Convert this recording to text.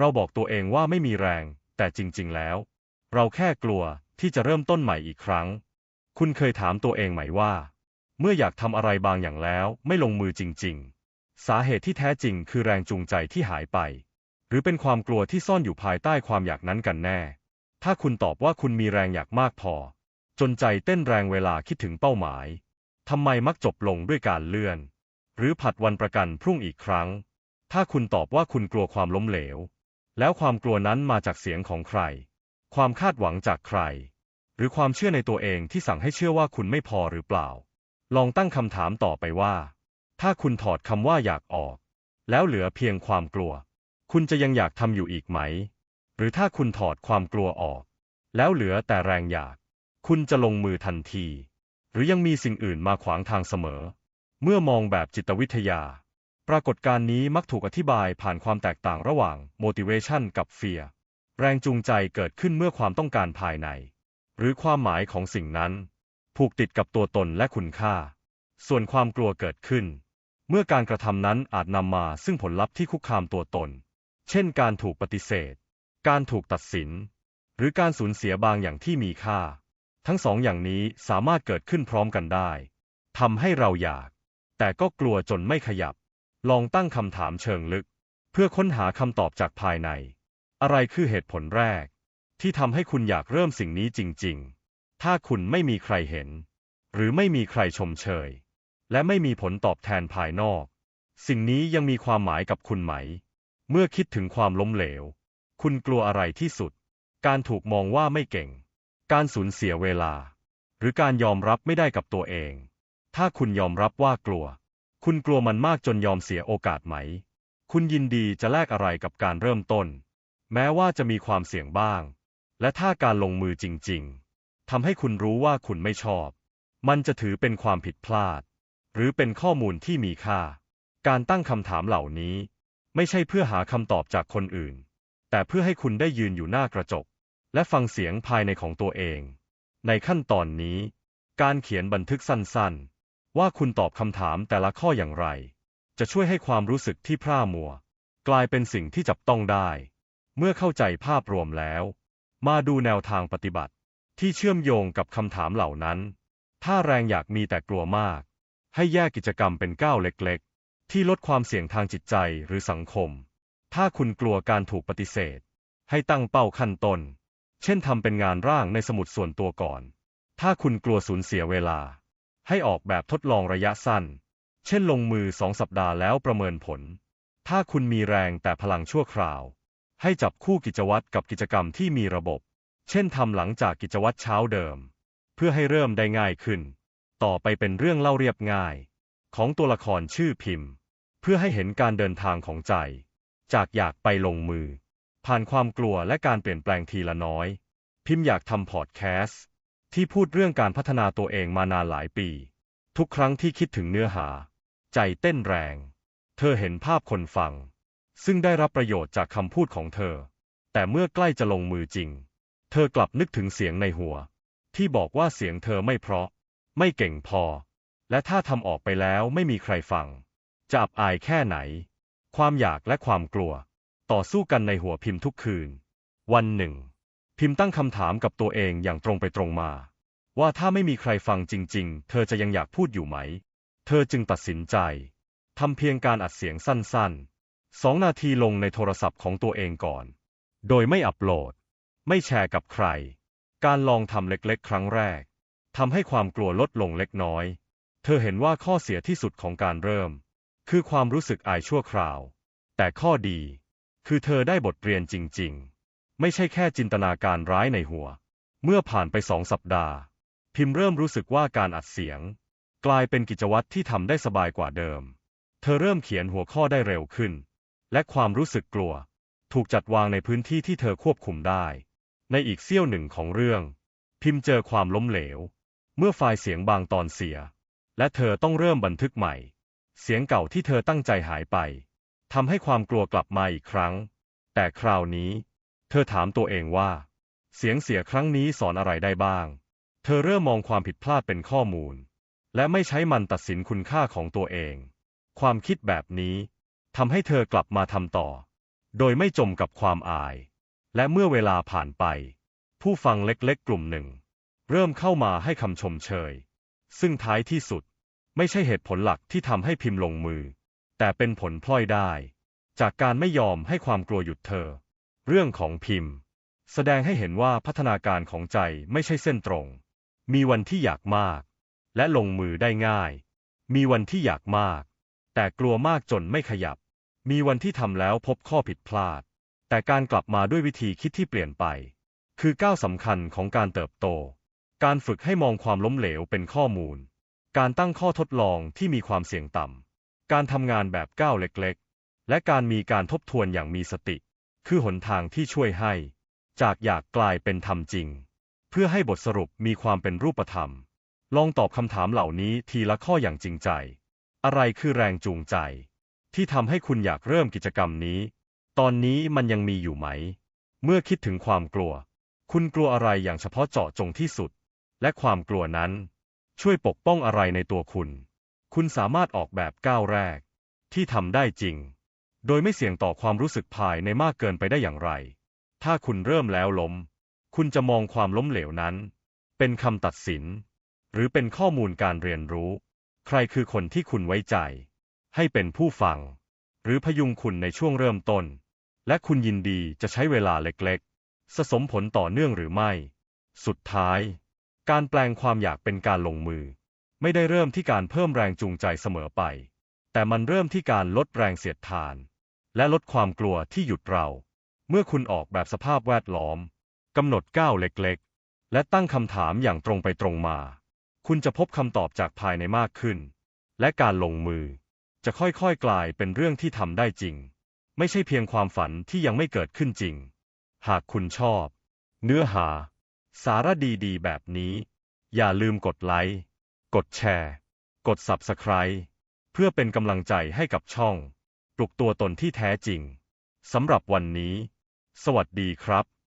เราบอกตัวเองว่าไม่มีแรง แต่จริง ๆ แล้ว เราแค่กลัวที่จะเริ่มต้นใหม่อีกครั้ง คุณเคยถามตัวเองไหมว่า เมื่ออยากทำอะไรบางอย่างแล้วไม่ลงมือจริง ๆ สาเหตุที่แท้จริงคือแรงจูงใจที่หายไป หรือเป็นความกลัวที่ซ่อนอยู่ภายใต้ความอยากนั้นกันแน่ ถ้าคุณตอบว่าคุณมีแรงอยากมากพอ จนใจเต้นแรงเวลาคิดถึงเป้าหมายทำไมมักจบลงด้วยการเลื่อน หรือผัดวันประกันพรุ่งอีกครั้ง ถ้าคุณตอบว่าคุณกลัวความล้มเหลว แล้วความกลัวนั้นมาจากเสียงของใคร ความคาดหวังจากใคร หรือความเชื่อในตัวเองที่สั่งให้เชื่อว่าคุณไม่พอหรือเปล่า ลองตั้งคำถามต่อไปว่า ถ้าคุณถอดคำว่าอยากออก แล้วเหลือเพียงความกลัว คุณจะยังอยากทำอยู่อีกไหม หรือถ้าคุณถอดความกลัวออก แล้วเหลือแต่แรงอยาก คุณจะลงมือทันที หรือยังมีสิ่งอื่นมาขวางทางเสมอ เมื่อมองแบบจิตวิทยา ปรากฏการณ์นี้มักถูกอธิบายผ่านความแตกต่างระหว่าง motivation กับ fear แรงจูงใจเกิดขึ้นเมื่อความต้องการภายใน หรือความหมายของสิ่งนั้น ผูกติดกับตัวตนและคุณค่า ส่วนความกลัวเกิดขึ้น เมื่อการกระทำนั้นอาจนำมาซึ่งผลลัพธ์ที่คุกคามตัวตน เช่น การถูกปฏิเสธ การถูกตัดสิน หรือการสูญเสียบางอย่างที่มีค่า ทั้งสองอย่างนี้สามารถเกิดขึ้นพร้อมกันได้ทำให้เราอยาก แต่ก็กลัวจนไม่ขยับ ลองตั้งคำถามเชิงลึก เพื่อค้นหาคำตอบจากภายใน อะไรคือเหตุผลแรก ที่ทำให้คุณอยากเริ่มสิ่งนี้จริง ๆ ถ้าคุณไม่มีใครเห็น หรือไม่มีใครชมเชย และไม่มีผลตอบแทนภายนอก สิ่งนี้ยังมีความหมายกับคุณไหม เมื่อคิดถึงความล้มเหลว คุณกลัวอะไรที่สุด การถูกมองว่าไม่เก่ง การสูญเสียเวลา หรือการยอมรับไม่ได้กับตัวเอง ถ้าคุณยอมรับว่ากลัว คุณกลัวมันมากจนยอมเสียโอกาสไหม คุณยินดีจะแลกอะไรกับการเริ่มต้น แม้ว่าจะมีความเสี่ยงบ้าง และถ้าการลงมือจริง ๆทำให้คุณรู้ว่าคุณไม่ชอบ มันจะถือเป็นความผิดพลาด หรือเป็นข้อมูลที่มีค่า การตั้งคำถามเหล่านี้ ไม่ใช่เพื่อหาคำตอบจากคนอื่น แต่เพื่อให้คุณได้ยืนอยู่หน้ากระจก และฟังเสียงภายในของตัวเอง ในขั้นตอนนี้ การเขียนบันทึกสั้นๆ ว่าคุณตอบคำถามแต่ละข้ออย่างไร จะช่วยให้ความรู้สึกที่พร่ามัว กลายเป็นสิ่งที่จับต้องได้ เมื่อเข้าใจภาพรวมแล้ว มาดูแนวทางปฏิบัติ ที่เชื่อมโยงกับคำถามเหล่านั้น ถ้าแรงอยากมีแต่กลัวมาก ให้แยกกิจกรรมเป็นก้าวเล็กๆ ที่ลดความเสี่ยงทางจิตใจหรือสังคม ถ้าคุณกลัวการถูกปฏิเสธ ให้ตั้งเป้าขั้นต้น เช่นทำเป็นงานร่างในสมุดส่วนตัวก่อน ถ้าคุณกลัวสูญเสียเวลา ให้ออกแบบทดลองระยะสั้น เช่นลงมือสองสัปดาห์แล้วประเมินผล ถ้าคุณมีแรงแต่พลังชั่วคราว ให้จับคู่กิจวัตรกับกิจกรรมที่มีระบบ เช่นทำหลังจากกิจวัตรเช้าเดิม เพื่อให้เริ่มได้ง่ายขึ้น ต่อไปเป็นเรื่องเล่าเรียบง่าย ของตัวละครชื่อพิมพ์ เพื่อให้เห็นการเดินทางของใจ จากอยากไปลงมือ ผ่านความกลัวและการเปลี่ยนแปลงทีละน้อย พิมพ์อยากทำพอดแคสต์ ที่พูดเรื่องการพัฒนาตัวเองมานานหลายปี ทุกครั้งที่คิดถึงเนื้อหา ใจเต้นแรง เธอเห็นภาพคนฟัง ซึ่งได้รับประโยชน์จากคำพูดของเธอ แต่เมื่อใกล้จะลงมือจริง เธอกลับนึกถึงเสียงในหัว ที่บอกว่าเสียงเธอไม่เพราะ ไม่เก่งพอ และถ้าทำออกไปแล้วไม่มีใครฟังจะอับอายแค่ไหน ความอยากและความกลัว ต่อสู้กันในหัวพิมพ์ทุกคืน วันหนึ่ง พิมพ์ตั้งคำถามกับตัวเองอย่างตรงไปตรงมา ว่าถ้าไม่มีใครฟังจริง ๆ เธอจะยังอยากพูดอยู่ไหม เธอจึงตัดสินใจทำเพียงการอัดเสียงสั้นๆสองนาทีลงในโทรศัพท์ของตัวเองก่อน โดยไม่อัปโหลด ไม่แชร์กับใคร การลองทำเล็กๆ ครั้งแรกทำให้ความกลัวลดลงเล็กน้อย เธอเห็นว่าข้อเสียที่สุดของการเริ่ม คือความรู้สึกอายชั่วคราว แต่ข้อดี คือเธอได้บทเรียนจริง ๆ ไม่ใช่แค่จินตนาการร้ายในหัว เมื่อผ่านไปสองสัปดาห์ พิมพ์เริ่มรู้สึกว่าการอัดเสียง กลายเป็นกิจวัตรที่ทำได้สบายกว่าเดิม เธอเริ่มเขียนหัวข้อได้เร็วขึ้น และความรู้สึกกลัว ถูกจัดวางในพื้นที่ที่เธอควบคุมได้ ในอีกเสี้ยวหนึ่งของเรื่อง พิมพ์เจอความล้มเหลว เมื่อไฟล์เสียงบางตอนเสีย และเธอต้องเริ่มบันทึกใหม่ เสียงเก่าที่เธอตั้งใจหายไปทำให้ความกลัวกลับมาอีกครั้ง แต่คราวนี้ เธอถามตัวเองว่า เสียงเสียครั้งนี้สอนอะไรได้บ้าง เธอเริ่มมองความผิดพลาดเป็นข้อมูล และไม่ใช้มันตัดสินคุณค่าของตัวเอง ความคิดแบบนี้ทำให้เธอกลับมาทำต่อ โดยไม่จมกับความอาย และเมื่อเวลาผ่านไป ผู้ฟังเล็กๆ กลุ่มหนึ่ง เริ่มเข้ามาให้คำชมเชย ซึ่งท้ายที่สุดไม่ใช่เหตุผลหลักที่ทำให้พิมพ์ลงมือ แต่เป็นผลพลอยได้ จากการไม่ยอมให้ความกลัวหยุดเธอ เรื่องของพิมพ์ แสดงให้เห็นว่าพัฒนาการของใจไม่ใช่เส้นตรง มีวันที่อยากมาก และลงมือได้ง่าย มีวันที่อยากมาก แต่กลัวมากจนไม่ขยับ มีวันที่ทำแล้วพบข้อผิดพลาด แต่การกลับมาด้วยวิธีคิดที่เปลี่ยนไป คือก้าวสำคัญของการเติบโต การฝึกให้มองความล้มเหลวเป็นข้อมูล การตั้งข้อทดลองที่มีความเสี่ยงต่ำการทำงานแบบก้าวเล็กๆ และการมีการทบทวนอย่างมีสติ คือหนทางที่ช่วยให้ จากอยากกลายเป็นทำจริง เพื่อให้บทสรุปมีความเป็นรูปธรรม ลองตอบคำถามเหล่านี้ทีละข้ออย่างจริงใจ อะไรคือแรงจูงใจ ที่ทำให้คุณอยากเริ่มกิจกรรมนี้ ตอนนี้มันยังมีอยู่ไหม เมื่อคิดถึงความกลัว คุณกลัวอะไรอย่างเฉพาะเจาะจงที่สุด และความกลัวนั้น ช่วยปกป้องอะไรในตัวคุณ คุณสามารถออกแบบก้าวแรก ที่ทำได้จริง โดยไม่เสี่ยงต่อความรู้สึกภายในมากเกินไปได้อย่างไร ถ้าคุณเริ่มแล้วล้ม คุณจะมองความล้มเหลวนั้น เป็นคำตัดสิน หรือเป็นข้อมูลการเรียนรู้ ใครคือคนที่คุณไว้ใจ ให้เป็นผู้ฟัง หรือพยุงคุณในช่วงเริ่มต้น และคุณยินดีจะใช้เวลาเล็กๆ สะสมผลต่อเนื่องหรือไม่ สุดท้าย การแปลงความอยากเป็นการลงมือ ไม่ได้เริ่มที่การเพิ่มแรงจูงใจเสมอไป แต่มันเริ่มที่การลดแรงเสียดทาน และลดความกลัวที่หยุดเรา เมื่อคุณออกแบบสภาพแวดล้อมกำหนดก้าวเล็กๆ และตั้งคำถามอย่างตรงไปตรงมา คุณจะพบคำตอบจากภายในมากขึ้น และการลงมือ จะค่อยๆ กลายเป็นเรื่องที่ทำได้จริง ไม่ใช่เพียงความฝันที่ยังไม่เกิดขึ้นจริง หากคุณชอบ เนื้อหา สาระดีๆ แบบนี้ อย่าลืมกดไลค์ กดแชร์ กด Subscribe พื่อเป็นกำลังใจให้กับช่อง ปลุกตัวตนที่แท้จริง สำหรับวันนี้ สวัสดีครับ